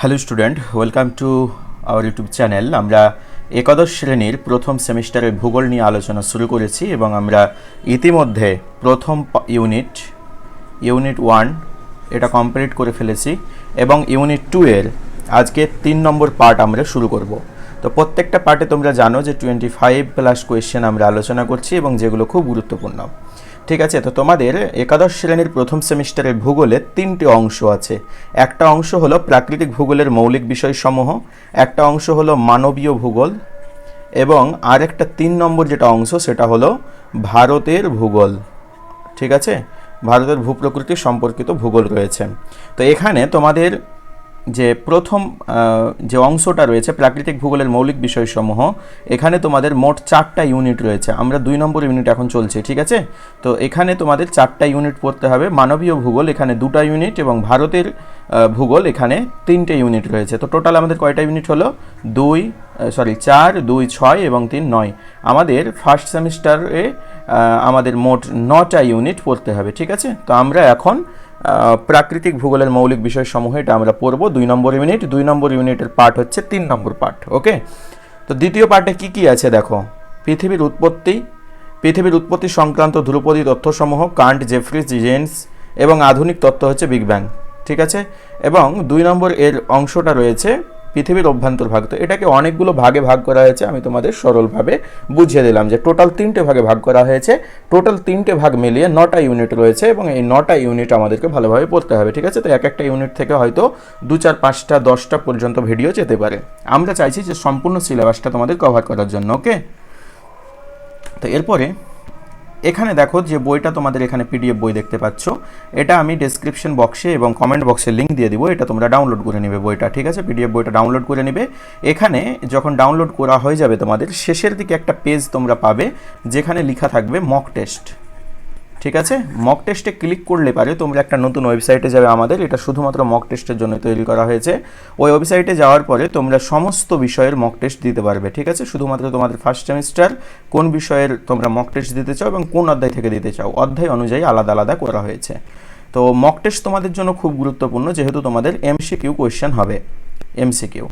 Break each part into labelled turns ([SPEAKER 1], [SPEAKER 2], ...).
[SPEAKER 1] Hello student, welcome to our YouTube channel. আমরা একাদশ শ্রেণির প্রথম সেমিস্টারের ভূগোল নিয়ে আলোচনা শুরু করেছি এবং আমরা ইতিমধ্যে প্রথম ইউনিট ইউনিট ওয়ান এটা কমপ্লিট করে ফেলেছি এবং ইউনিট টু এর আজকে তিন নম্বর পার্ট আমরা শুরু করব। তো প্রত্যেকটা পার্টে তোমরা জানো যে টোয়েন্টি ফাইভ প্লাস কোয়েশ্চেন আমরা আলোচনা করছি এবং যেগুলো খুব গুরুত্বপূর্ণ। ঠিক আছে, তো তোমাদের একাদশ শ্রেণির প্রথম সেমিস্টারের ভূগোলের তিনটি অংশ আছে। একটা অংশ হলো প্রাকৃতিক ভূগোলের মৌলিক বিষয়সমূহ, একটা অংশ হলো মানবীয় ভূগোল, এবং আরেকটা তিন নম্বর যেটা অংশ সেটা হলো ভারতের ভূগোল। ঠিক আছে? ভারতের ভূপ্রকৃতি সম্পর্কিত ভূগোল রয়েছে। তো এখানে তোমাদের যে প্রথম যে অংশটা রয়েছে প্রাকৃতিক ভূগোলের মৌলিক বিষয়সমূহ, এখানে তোমাদের মোট চারটা ইউনিট রয়েছে। আমরা দুই নম্বর ইউনিট এখন চলছে, ঠিক আছে? তো এখানে তোমাদের চারটা ইউনিট পড়তে হবে। মানবীয় ভূগোল, এখানে দুটা ইউনিট এবং ভারতের ভূগোল, এখানে তিনটে ইউনিট রয়েছে। তো টোটাল আমাদের কয়টা ইউনিট হলো? দুই সরি চার, দুই, ছয় এবং তিন, নয়। আমাদের ফার্স্ট সেমিস্টারে আমাদের মোট নটা ইউনিট পড়তে হবে, ঠিক আছে? তো আমরা এখন প্রাকৃতিক ভূগোলের মৌলিক বিষয়সমূহ এটা আমরা পড়ব দুই নম্বর ইউনিট। দুই নম্বর ইউনিটের পার্ট হচ্ছে তিন নম্বর পার্ট ওকে? তো দ্বিতীয় পার্টে কি কি আছে দেখো? পৃথিবীর উৎপত্তি পৃথিবীর উৎপত্তি সংক্রান্ত ধ্রুপদী তথ্যসমূহ, কান্ট জেফ্রিজ জেন্স এবং আধুনিক তত্ত্ব হচ্ছে বিগ ব্যাং, ঠিক আছে? এবং দুই নম্বর এর অংশটা রয়েছে পৃথিবীর অভ্যন্তর ভাগ। তো এটাকে অনেকগুলো ভাগে ভাগ করা হয়েছে, আমি তোমাদের সরলভাবে বুঝিয়ে দিলাম যে টোটাল তিনটে ভাগে ভাগ করা হয়েছে। টোটাল তিনটে ভাগ মিলিয়ে নটা ইউনিট রয়েছে এবং এই নটা ইউনিট আমাদেরকে ভালোভাবে পড়তে হবে, ঠিক আছে? তো এক একটা ইউনিট থেকে হয়তো দু চার পাঁচটা দশটা পর্যন্ত ভিডিও যেতে পারে। আমরা চাইছি যে সম্পূর্ণ সিলেবাসটা তোমাদের কভার করার জন্য ওকে তো এরপরে এখানে দেখো যে বইটা তোমাদের এখানে পিডিএফ বই দেখতে পাচ্ছ। এটা আমি ডেসক্রিপশন বক্সে এবং কমেন্ট বক্সে লিঙ্ক দিয়ে দিব, এটা তোমরা ডাউনলোড করে নেবে বইটা, ঠিক আছে? পিডিএফ বইটা ডাউনলোড করে নেবে। এখানে যখন ডাউনলোড করা হয়ে যাবে তোমাদের, শেষের দিকে একটা পেজ তোমরা পাবে, যেখানে লেখা থাকবে মক টেস্ট ঠিক আছে? মক টেস্টে ক্লিক করলে পারে তোমরা একটা নতুন ওয়েবসাইটে যাবে আমাদের। এটা শুধুমাত্র মক টেস্টের জন্য তৈরি করা হয়েছে। ওই ওয়েবসাইটে যাওয়ার পরে তোমরা সমস্ত বিষয়ের মক টেস্ট দিতে পারবে, ঠিক আছে? শুধুমাত্র তোমাদের ফার্স্ট সেমিস্টার কোন বিষয়ের তোমরা মক টেস্ট দিতে চাও এবং কোন অধ্যায় থেকে দিতে চাও। অধ্যায় অনুযায়ী আলাদা আলাদা করা হয়েছে। তো মক টেস্ট তোমাদের জন্য খুব গুরুত্বপূর্ণ, যেহেতু তোমাদের এমসিকিউ কোয়েশ্চেন হবে। এমসিকিউ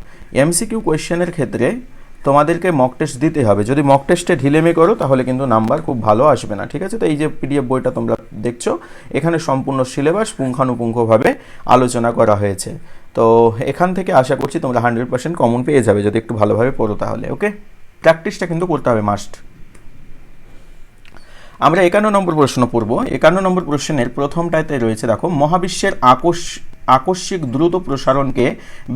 [SPEAKER 1] এমসিকিউ কোয়েশ্চেনের ক্ষেত্রে তোমাদেরকে মক টেস্ট দিতে হবে। যদি মক টেস্টে ঢিলেমি করো, তাহলে কিন্তু নাম্বার খুব ভালো আসবে না, ঠিক আছে? তো এই যে পিডিএফ বইটা তোমরা দেখছ, এখানে সম্পূর্ণ সিলেবাস পুঙ্খানুপুঙ্খভাবে আলোচনা করা হয়েছে। তো এখান থেকে আশা করছি তোমরা হান্ড্রেড পার্সেন্ট কমন পেয়ে যাবে, যদি একটু ভালোভাবে পড়ো তাহলে ওকে প্র্যাকটিসটা কিন্তু করতে হবে মাস্ট আমরা একান্ন নম্বর প্রশ্ন পড়ব। একান্ন নম্বর প্রশ্নের প্রথমটাতে রয়েছে, দেখো, মহাবিশ্বের আকর্ষ আকস্মিক দ্রুত প্রসারণকে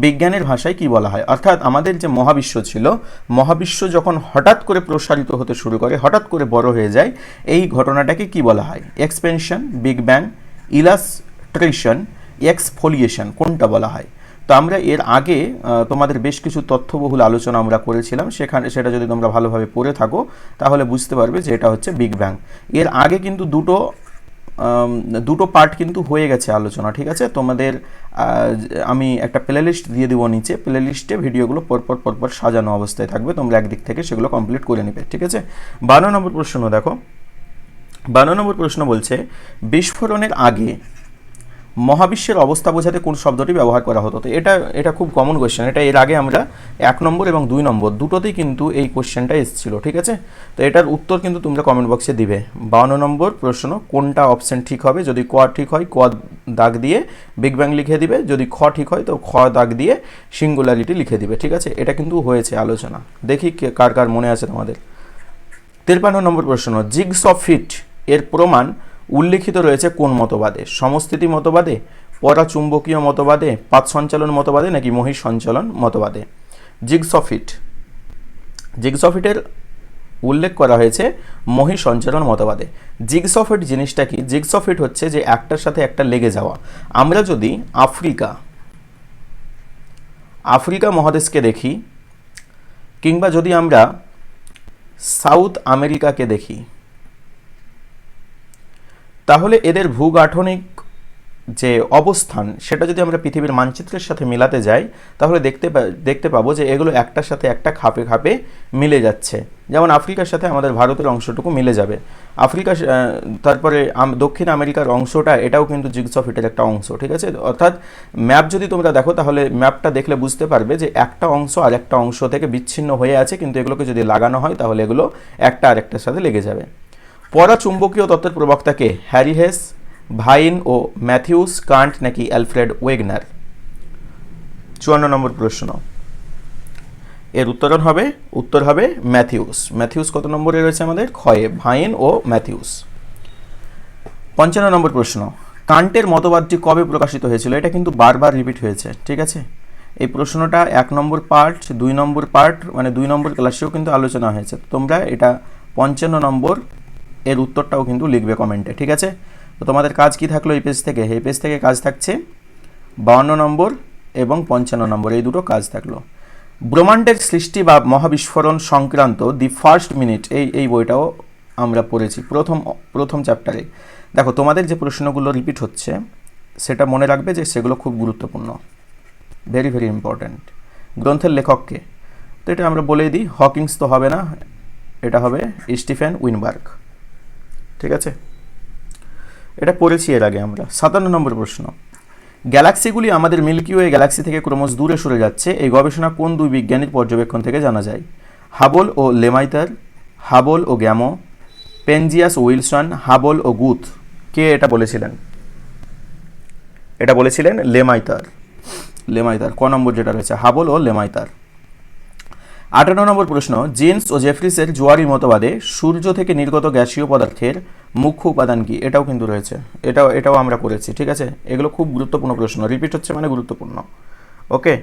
[SPEAKER 1] বিজ্ঞানের ভাষায় কি বলা হয়? অর্থাৎ আমাদের যে মহাবিশ্ব ছিল, মহাবিশ্ব যখন হঠাৎ করে প্রসারিত হতে শুরু করে, হঠাৎ করে বড় হয়ে যায়, এই ঘটনাটাকে কি বলা হয়? Expansion big bang illustration exfoliation কোনটা বলা হয়? তো আমরা এর আগে তোমাদের বেশ কিছু তথ্যবহুল আলোচনা আমরা করেছিলাম, সেখানে সেটা যদি তোমরা ভালোভাবে পড়ে থাকো, তাহলে বুঝতে পারবে যে এটা হচ্ছে বিগ ব্যাং এর আগে কিন্তু দুটো দুটো পার্ট কিন্তু হয়ে গেছে আলোচনা, ঠিক আছে? তোমাদের আমি একটা প্লে লিস্ট দিয়ে দিব নিচে। প্লে লিস্টে ভিডিওগুলো পরপর পরপর সাজানো অবস্থায় থাকবে। তোমরা একদিক থেকে সেগুলো কমপ্লিট করে নেবে, ঠিক আছে? বারো নম্বর প্রশ্ন দেখো। বারো নম্বর প্রশ্ন বলছে, বিস্ফোরণের আগে মহাবিশ্বের অবস্থা বোঝাতে কোন শব্দটি ব্যবহার করা হতো। তো এটা এটা খুব কমন কোয়েশ্চেন এটা এর আগে আমরা এক নম্বর এবং দুই নম্বর দুটোতেই কিন্তু এই কোয়েশ্চেনটা এসেছিল, ঠিক আছে? তো এটার উত্তর কিন্তু তোমরা কমেন্ট বক্সে দিবে। বাউন্ন নম্বর প্রশ্ন, কোনটা অপশন ঠিক হবে? যদি ক ঠিক হয়, ক দাগ দিয়ে বিগ ব্যাং লিখে দিবে। যদি খ ঠিক হয়, তো খ দাগ দিয়ে সিঙ্গুলারিটি লিখে দিবে, ঠিক আছে? এটা কিন্তু হয়েছে আলোচনা। দেখি কার কার মনে আছে তোমাদের। তিরপান্ন নম্বর প্রশ্ন জিগস অফ ফিট এর প্রমাণ উল্লেখিত রয়েছে কোন মতবাদে? সমস্থিতি মতবাদে? পরাচুম্বকীয় মতবাদে? পাত সঞ্চালন মতবাদে? নাকি মহিষ সঞ্চালন মতবাদে? Jigsaw fit. Of fit jigsaw of ফিটের উল্লেখ করা হয়েছে মহি সঞ্চালন মতবাদে। জিগসফিট জিনিসটা কি? জিগসফিট হচ্ছে যে একটার সাথে একটা লেগে যাওয়া। আমরা যদি আফ্রিকা আফ্রিকা মহাদেশকে দেখি, কিংবা যদি আমরা সাউথ আমেরিকাকে দেখি তাহলে এদের ভূগাঠনিক যে অবস্থান, সেটা যদি আমরা পৃথিবীর মানচিত্রের সাথে মিলাতে যাই, তাহলে দেখতে দেখতে পাবো যে এগুলো একটার সাথে একটা খাপে খাপে মিলে যাচ্ছে। যেমন আফ্রিকার সাথে আমাদের ভারতের অংশটুকু মিলে যাবে। আফ্রিকা তারপরে দক্ষিণ আমেরিকার অংশটা, এটাও কিন্তু জিগস অফ এটার একটা অংশ, ঠিক আছে? অর্থাৎ ম্যাপ যদি তোমরা দেখো, তাহলে ম্যাপটা দেখলে বুঝতে পারবে যে একটা অংশ আর একটা অংশ থেকে বিচ্ছিন্ন হয়ে আছে, কিন্তু এগুলোকে যদি লাগানো হয়, তাহলে এগুলো একটা আরেকটার সাথে লেগে যাবে। পরাচুম্বকীয় তত্ত্বের প্রবক্তাকে হ্যারি হেস, ভাইন ও ম্যাথিউস কান্ট নাকি অ্যালফ্রেড ওয়েগনার? চুয়ান্ন নম্বর প্রশ্ন। এর উত্তরণ হবে, উত্তর হবে ম্যাথিউস। ম্যাথিউস কত নম্বরে রয়েছে আমাদের? ক্ষয়ে, ভাইন ও ম্যাথিউস। পঞ্চান্ন নম্বর প্রশ্ন। কান্টের মতবাদটি কবে প্রকাশিত হয়েছিল? এটা কিন্তু বারবার রিপিট হয়েছে, ঠিক আছে? এই প্রশ্নটা এক নম্বর পার্ট দুই নম্বর পার্ট মানে দুই নম্বর ক্লাসেও কিন্তু আলোচনা হয়েছে। তোমরা এটা পঞ্চান্ন নম্বর এর উত্তরটাও কিন্তু লিখবে কমেন্টে, ঠিক আছে? তো তোমাদের কাজ কি থাকল এই পেজ থেকে? এই পেজ থেকে কাজ থাকছে বাউন্ন নম্বর এবং পঞ্চান্ন নম্বর, এই দুটো কাজ থাকল। ব্রহ্মাণ্ডের সৃষ্টি বা মহাবিস্ফোরণ সংক্রান্ত দি ফার্স্ট মিনিট এই এই বইটাও আমরা পড়েছি প্রথম প্রথম চ্যাপ্টারে দেখো, তোমাদের যে প্রশ্নগুলো রিপিট হচ্ছে, সেটা মনে রাখবে যে সেগুলো খুব গুরুত্বপূর্ণ। ভেরি ভেরি ইম্পর্ট্যান্ট গ্রন্থের লেখককে তো এটা আমরা বলেই দিই হকিংস তো হবে না, এটা হবে স্টিফেন উইনবার্গ ঠিক আছে? এটা পড়েছি এর আগে আমরা। সাতান্ন নম্বর প্রশ্ন। গ্যালাক্সিগুলি আমাদের মিল্কি ওয়ে গ্যালাক্সি থেকে ক্রমশ দূরে সরে যাচ্ছে, এই গবেষণা কোন দুই বিজ্ঞানীর পর্যবেক্ষণ থেকে জানা যায়? হাবল ও লেমাইতার, হাবল ও গ্যামো, পেনজিয়াস উইলসন, হাবল ও গুথ। কে এটা বলেছিলেন? এটা বলেছিলেন লেমাইতার। লেমাইতার, ক নম্বর যেটা রয়েছে? হাবল ও লেমাইতার। আঠারো নম্বর প্রশ্ন, জেন্স ও জেফ্রিসের জোয়ারি মতবাদে সূর্য থেকে নির্গত গ্যাসীয় পদার্থের মুখ্য উপাদান কি? এটাও কিন্তু রয়েছে। এটাও এটাও আমরা করেছি ঠিক আছে? এগুলো খুব গুরুত্বপূর্ণ প্রশ্ন রিপিট হচ্ছে মানে গুরুত্বপূর্ণ। ওকে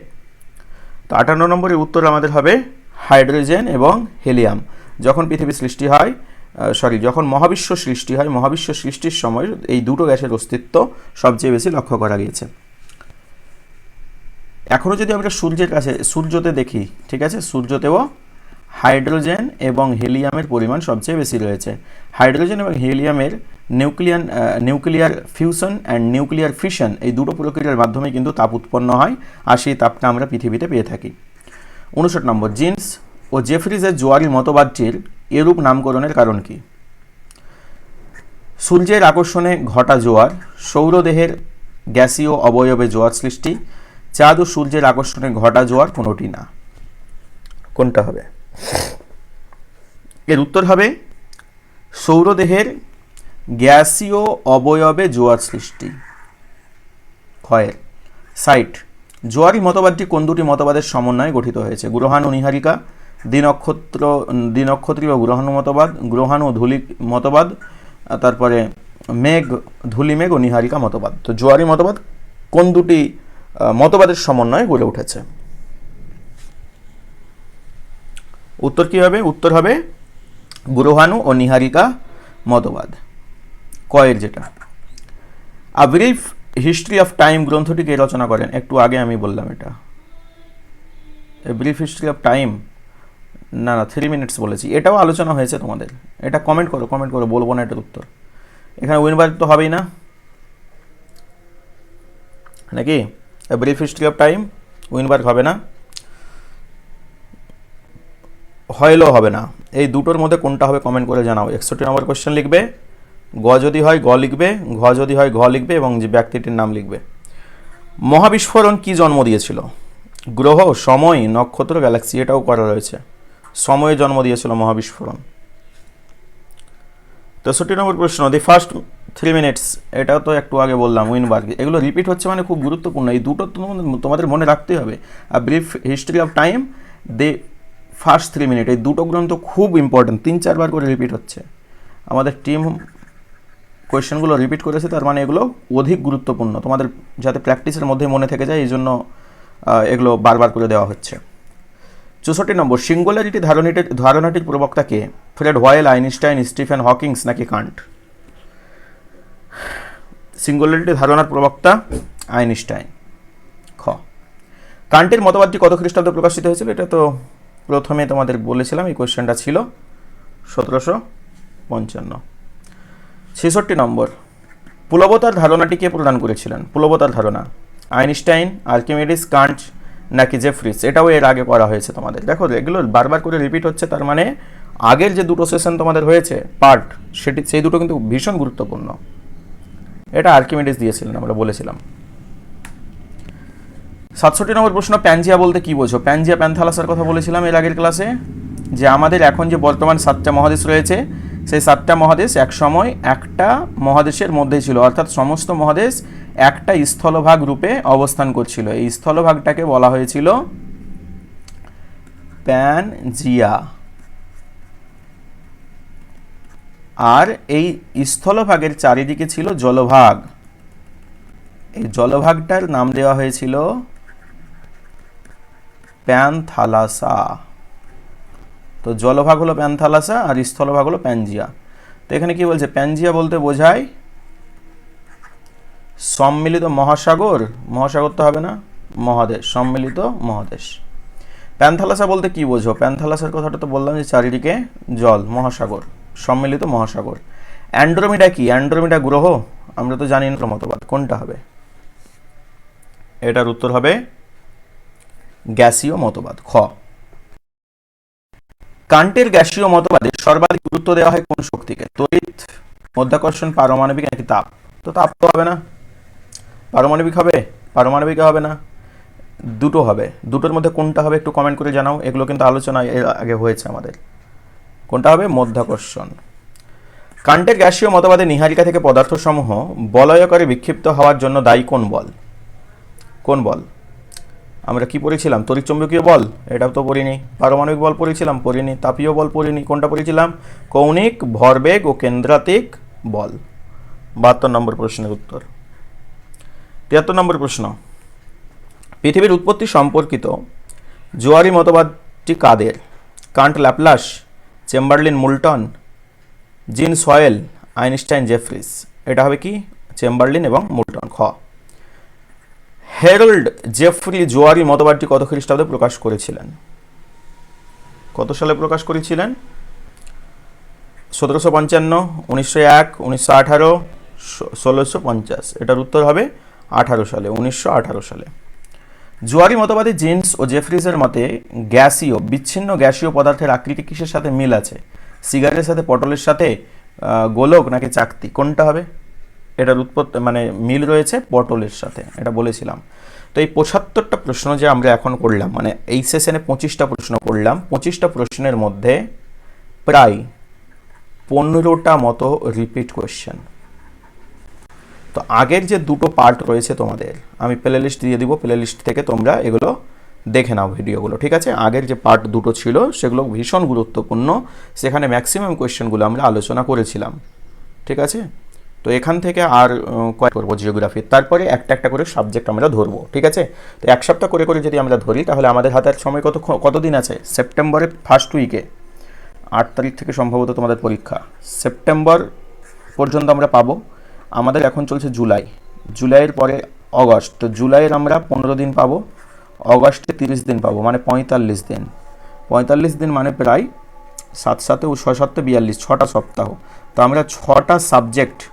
[SPEAKER 1] তো আটান্ন নম্বরের উত্তর আমাদের হবে হাইড্রোজেন এবং হেলিয়াম। যখন পৃথিবী সৃষ্টি হয় সরি যখন মহাবিশ্ব সৃষ্টি হয়, মহাবিশ্ব সৃষ্টির সময় এই দুটো গ্যাসের অস্তিত্ব সবচেয়ে বেশি লক্ষ্য করা গিয়েছে। এখনও যদি আমরা সূর্যের কাছে, সূর্যতে দেখি, ঠিক আছে? সূর্যতেও হাইড্রোজেন এবং হেলিয়ামের পরিমাণ সবচেয়ে বেশি রয়েছে। হাইড্রোজেন এবং হেলিয়ামের nucleon nuclear fusion and nuclear fission এই দুটো প্রক্রিয়ার মাধ্যমে কিন্তু তাপ উৎপন্ন হয় আর সেই তাপটা আমরা পৃথিবীতে পেয়ে থাকি। উনষট নম্বর, জিন্স ও জেফ্রিজের জোয়ারি মতবাদটির এরূপ নামকরণের কারণ কি? সূর্যের আকর্ষণে ঘটা জোয়ার, সৌরদেহের গ্যাসীয় অবয়বে জোয়ার সৃষ্টি চাঁদ ও সূর্যের আকর্ষণে ঘটা জোয়ার কোনোটি না। কোনটা হবে? এর উত্তর হবে সৌরদেহের গ্যাসীয় অবয়বে জোয়ার সৃষ্টি। ক্ষয়ের সাইট জোয়ারি মতবাদটি কোন দুটি মতবাদের সমন্বয়ে গঠিত হয়েছে? গ্রহাণু নিহারিকা দ্বিনক্ষত্র দ্বিনক্ষত্রী বা গ্রহাণু মতবাদ গ্রহাণু ও ধূলি মতবাদ তারপরে মেঘ ধূলি মেঘ ও নিহারিকা মতবাদ। তো জোয়ারি মতবাদ কোন দুটি মতবাদের সমন্বয়ে গড়ে উঠেছে। উত্তর কী হবে? উত্তর হবে গ্রহাণু ও নিহারিকা মতবাদ। কয়ের যেটা। A brief history of time গ্রন্থটি কে রচনা করেন। একটু আগে আমি বললাম এটা। ব্রিফ হিস্ট্রি অফ টাইম না না থ্রি মিনিটস বলেছি। এটাও আলোচনা হয়েছে তোমাদের। এটা কমেন্ট করো কমেন্ট করো, বলব না এটার উত্তর। এখানে উইনবার্গ তো হবেই না। নাকি? Brief history of time Weinberg হবে না। হয়লেও হবে না। এই দুটোর মধ্যে কোনটা হবে কমেন্ট করে জানাও। একষট্টি নম্বর কোশ্চেন লিখবে, গ যদি হয় গ লিখবে, ঘ যদি হয় ঘ লিখবে এবং যে ব্যক্তিটির নাম লিখবে। মহাবিস্ফোরণ কি জন্ম দিয়েছিল? গ্রহ, সময়, নক্ষত্র গ্যালাক্সি এটাও করা রয়েছে। সময়ে জন্ম দিয়েছিল মহাবিস্ফোরণ। তেষট্টি নম্বর প্রশ্ন দি ফার্স্ট থ্রি মিনিটস এটাও তো একটু আগে বললাম উইনবার্গ এগুলো রিপিট হচ্ছে মানে খুব গুরুত্বপূর্ণ। এই দুটো তোমাদের- মনে রাখতেই হবে। আর brief history of time the first three minute এই দুটো গ্রন্থ খুব ইম্পর্টেন্ট তিন চারবার করে রিপিট হচ্ছে। আমাদের টিম কোয়েশ্চেনগুলো রিপিট করেছে, তার মানে এগুলো অধিক গুরুত্বপূর্ণ। তোমাদের যাতে প্র্যাকটিসের মধ্যে মনে থেকে যায়, এই জন্য এগুলো বারবার করে দেওয়া হচ্ছে। চৌষট্টি নম্বর সিঙ্গুলারিটি ধারণাটির ধারণাটির প্রবক্তাকে Fred Hoyle Einstein, Stephen Hawkings নাকি কান্ট? সিঙ্গুলারিটি ধারণার প্রবক্তা আইনস্টাইন। খ। কান্টের মতবাদটি কত খ্রিস্টাব্দে প্রকাশিত হয়েছিল এটা তো প্রথমে তোমাদের বলেছিলাম, এই কোয়েশ্চেনটা ছিল সতেরোশো পঞ্চান্ন। ছেষট্টি নম্বর। পুলবতার ধারণাটি কে প্রদান করেছিলেন? পুলবতার ধারণা। আইনস্টাইন, আর্কিমেডিস, কান্ট নাকি জেফ্রিস? এটাও এর আগে করা হয়েছে তোমাদের। দেখো, এগুলো বারবার করে রিপিট হচ্ছে, তার মানে আগের যে দুটো সেশন তোমাদের হয়েছে পার্ট সেটি, সেই দুটো কিন্তু ভীষণ গুরুত্বপূর্ণ। এটা আর্কিমেডিস দিয়েছিলেন, আমরা বলেছিলাম। সাতষট্টি নম্বর প্রশ্ন, প্যানজিয়া বলতে কি বোঝো? প্যানজিয়া প্যান্থালাসের কথা বলেছিলাম এর আগের ক্লাসে যে আমাদের এখন যে বর্তমান সাতটা মহাদেশ রয়েছে, সেই সাতটা মহাদেশ এক সময় একটা মহাদেশের মধ্যেই ছিল। অর্থাৎ সমস্ত মহাদেশ একটা স্থলভাগ রূপে অবস্থান করছিল। এই স্থলভাগটাকে বলা হয়েছিল প্যানজিয়া। আর এই স্থলভাগের চারিদিকে ছিল জলভাগ। এই জলভাগটার নাম দেওয়া হয়েছিল প্যানথালাসা। তো জলভাগ হলো প্যানথালাসা আর স্থলভাগ হলো প্যানজিয়া। তো এখানে কি বলছে? প্যানজিয়া বলতে বোঝায় সম্মিলিত মহাসাগর। মহাসাগর তো হবে না, মহাদেশ, সম্মিলিত মহাদেশ। প্যানথালাসা বলতে কি বোঝো? প্যানথালাসার কথাটা তো বললাম যে চারিদিকে জল, মহাসাগর। সম্মিলিত মহাসাগর। অ্যান্ড্রোমিডা কি? অ্যান্ড্রোমিডা গ্রহ? আমরা তো জানি না মতবাদ। কোনটা হবে? এটার উত্তর হবে গ্যাসীয় মতবাদ, খ। কান্টের গ্যাসীয় মতবাদে সর্বাধিক গুরুত্ব দেওয়া হয় কোন শক্তিকে? তড়িৎ, মধ্যাকর্ষণ, পারমাণবিক নাকি তাপ? তো তাপ তো হবে না। পারমাণবিক হবে? পারমাণবিক হবে না। দুটো হবে। দুটোর মধ্যে কোনটা হবে একটু কমেন্ট করে জানাও। এগুলো কিন্তু আলোচনা আগে হয়েছে আমাদের। কোনটা হবে? মধ্যাকর্ষণ। কান্টের গ্যাসীয় মতবাদে নিহারিকা থেকে পদার্থসমূহ বলয়কারে বিক্ষিপ্ত হওয়ার জন্য দায়ী কোন বল? কোন বল? আমরা কি পড়েছিলাম? তড়িৎচুম্বকীয় বল? এটাও তো পড়িনি। পারমাণবিক বল পড়েছিলাম? পড়িনি। তাপীয় বল পড়িনি। কোনটা পড়েছিলাম? কৌণিক, ভরবেগ ও কেন্দ্রাতিক বল। বাহাত্তর নম্বর প্রশ্নের উত্তর। তিয়াত্তর নম্বর প্রশ্ন। পৃথিবীর উৎপত্তি সম্পর্কিত জোয়ারি মতবাদটি কাদের? Kant Laplace Chamberlin Moulton, Jeans soil, Einstein Jefferies. এটা হবে কি? চেম্বারলিন এবং মুলটন খ। হেরল্ড জেফ্রি জোয়ারি মতবাদটি কত খ্রিস্টাব্দে প্রকাশ করেছিলেন? কত সালে প্রকাশ করেছিলেন? সতেরোশো পঞ্চান্ন, উনিশশো এক, উনিশশো আঠারো ষোলোশো পঞ্চাশ। এটার উত্তর হবে আঠারো সালে, উনিশশো আঠারো সালে। জোয়ারি মতবাদী জিন্স ও জেফ্রিজের মতে গ্যাসীয়, বিচ্ছিন্ন গ্যাসীয় পদার্থের আকৃতি কিসের সাথে মিল আছে? সিগারেটের সাথে, পটলের সাথে গোলক নাকি চাকতি? কোনটা হবে? এটার উৎপত্তি মানে মিল রয়েছে পটলের সাথে, এটা বলেছিলাম। তো এই পঁচাত্তরটা প্রশ্ন যে আমরা এখন করলাম মানে এই সেশনে পঁচিশটা প্রশ্ন করলাম, পঁচিশটা প্রশ্নের মধ্যে প্রায় পনেরোটা মতো রিপিট কোয়েশ্চেন তো আগের যে দুটো পার্ট রয়েছে তোমাদের, আমি প্লে লিস্ট দিয়ে দিব প্লে লিস্ট থেকে তোমরা এগুলো দেখে নাও ভিডিওগুলো, ঠিক আছে? আগের যে পার্ট দুটো ছিল, সেগুলো ভীষণ গুরুত্বপূর্ণ, সেখানে ম্যাক্সিমাম কোয়েশ্চেনগুলো আমরা আলোচনা করেছিলাম, ঠিক আছে? তো এখান থেকে আর কয়েক করব জিওগ্রাফি তারপরে একটা একটা করে সাবজেক্ট আমরা ধরবো, ঠিক আছে? তো এক সপ্তাহ করে করে যদি আমরা ধরি, তাহলে আমাদের হাতে আর সময় কত, কতদিন আছে? সেপ্টেম্বরের ফার্স্ট উইকে আট তারিখ থেকে সম্ভবত তোমাদের পরীক্ষা। সেপ্টেম্বর পর্যন্ত আমরা পাবো। আমাদের এখন চলছে জুলাই। জুলাইয়ের পরে অগস্ট। তো জুলাইয়ের আমরা পনেরো দিন পাবো। অগস্টে তিরিশ দিন পাবো মানে পঁয়তাল্লিশ দিন। পঁয়তাল্লিশ দিন মানে প্রায় সাত সাতে ও ছয় সাতে বিয়াল্লিশ, ছটা সপ্তাহ। তো আমরা ছটা সাবজেক্ট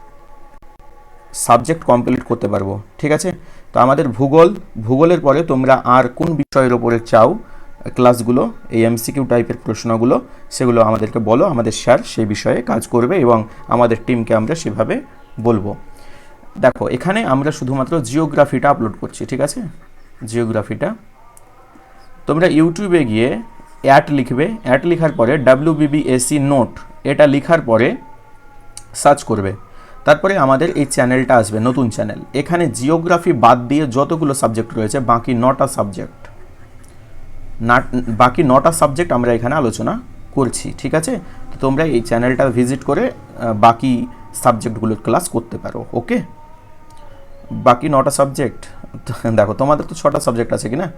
[SPEAKER 1] সাবজেক্ট কমপ্লিট করতে পারব। ঠিক আছে? তো আমাদের ভূগোল, ভূগোলের পরে তোমরা আর কোন বিষয়ের ওপরে চাও, ক্লাসগুলো, এই এমসিকিউ টাইপের প্রশ্নগুলো, সেগুলো আমাদেরকে বলো, আমাদের স্যার সেই বিষয়ে কাজ করবে এবং আমাদের টিমকে আমরা সেভাবে বলব। দেখো, এখানে আমরা শুধুমাত্র জিওগ্রাফিটা আপলোড করছি, ঠিক আছে? জিওগ্রাফিটা তোমরা ইউটিউবে গিয়ে অ্যাট লিখবে অ্যাট লেখার পরে ডাব্লিউ বিবিএসি নোট এটা লেখার পরে সার্চ করবে। তারপরে আমাদের এই চ্যানেলটা আসবে, নতুন চ্যানেল এখানে জিওগ্রাফি বাদ দিয়ে যতগুলো সাবজেক্ট রয়েছে, বাকি নটা সাবজেক্ট বাকি নটা সাবজেক্ট আমরা এখানে আলোচনা করছি, ঠিক আছে? তো তোমরা এই চ্যানেলটা ভিজিট করে বাকি সাবজেক্টগুলোর ক্লাস করতে পারো ওকে বাকি নটা সাবজেক্ট দেখো, তোমাদের তো ছটা সাবজেক্ট আছে কি না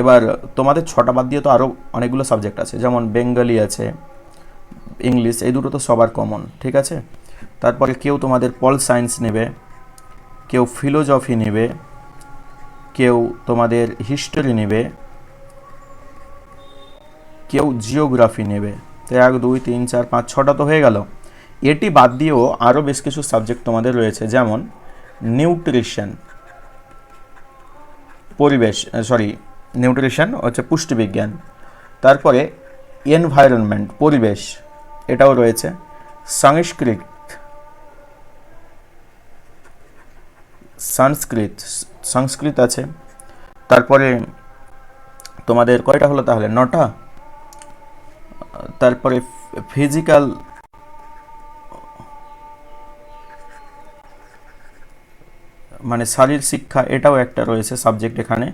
[SPEAKER 1] এবার তোমাদের ছটা বাদ দিয়ে তো আরও অনেকগুলো সাবজেক্ট আছে, যেমন বেঙ্গলি আছে ইংলিশ এই দুটো তো সবার কমন ঠিক আছে? তারপরে কেউ তোমাদের পল সায়েন্স নেবে, কেউ ফিলোজফি নেবে, কেউ তোমাদের হিস্টোরি নেবে, কেউ জিওগ্রাফি নেবে। তো এক, দুই, তিন, চার, পাঁচ, ছটা তো হয়ে গেল। এটি বাদ দিয়েও আরও বেশ কিছু সাবজেক্ট তোমাদের রয়েছে, যেমন নিউট্রিশন পরিবেশ সরি নিউট্রিশন হচ্ছে পুষ্টিবিজ্ঞান। তারপরে এনভায়রনমেন্ট পরিবেশ, এটাও রয়েছে। সংস্কৃত সংস্কৃত সংস্কৃত আছে। তারপরে তোমাদের কয়টা হলো তাহলে? নটা? তারপরে ফিজিক্যাল মানে শারীর শিক্ষা এটাও একটা রয়েছে সাবজেক্ট এখানে।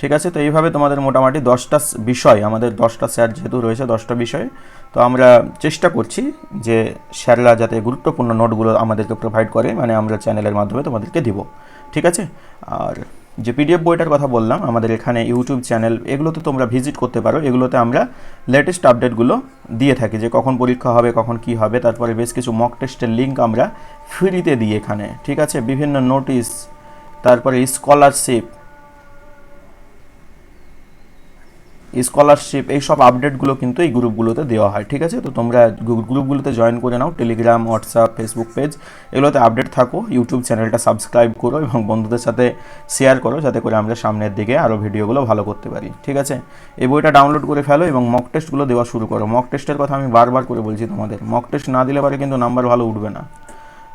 [SPEAKER 1] ঠিক আছে? তো এইভাবে তোমাদের মোটামুটি দশটা বিষয়, আমাদের দশটা স্যার যেহেতু রয়েছে দশটা বিষয়, তো আমরা চেষ্টা করছি যে স্যাররা যাতে গুরুত্বপূর্ণ নোটগুলো আমাদেরকে প্রোভাইড করে মানে আমরা চ্যানেলের মাধ্যমে তোমাদেরকে দিব। ঠিক আছে? আর যে পিডিএফ বইটার কথা বললাম, আমাদের এখানে ইউটিউব চ্যানেল, এগুলোতে তোমরা ভিজিট করতে পারো। এগুলোতে আমরা লেটেস্ট আপডেটগুলো দিয়ে থাকি, যে কখন পরীক্ষা হবে, কখন কি হবে। তারপরে বেশ কিছু মক টেস্টের লিঙ্ক আমরা ফ্রিতে দিই এখানে, ঠিক আছে? বিভিন্ন নোটিশ তারপরে স্কলারশিপ স্কলারশিপ এই সব আপডেটগুলো কিন্তু এই গ্রুপগুলোতে দেওয়া হয়, ঠিক আছে? তো তোমরা গ্রু- গ্রুপগুলোতে জয়েন করে নাও টেলিগ্রাম হোয়াটসঅ্যাপ ফেসবুক পেজ এগুলোতে আপডেট থাকো ইউটিউব চ্যানেলটা সাবস্ক্রাইব করো এবং বন্ধুদের সাথে শেয়ার করো, যাতে করে আমরা সামনের দিকে আরও ভিডিওগুলো ভালো করতে পারি, ঠিক আছে? এই বইটা ডাউনলোড করে ফেলো এবং মক টেস্টগুলো দেওয়া শুরু করো। মক টেস্টের কথা আমি বারবার করে বলছি তোমাদের মক টেস্ট না দিলে পারে কিন্তু নাম্বার ভালো উঠবে না।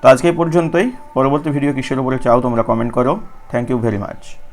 [SPEAKER 1] তো আজকে পর্যন্তই, পরবর্তী ভিডিও কিসের উপরে চাও তোমরা কমেন্ট করো। Thank you very much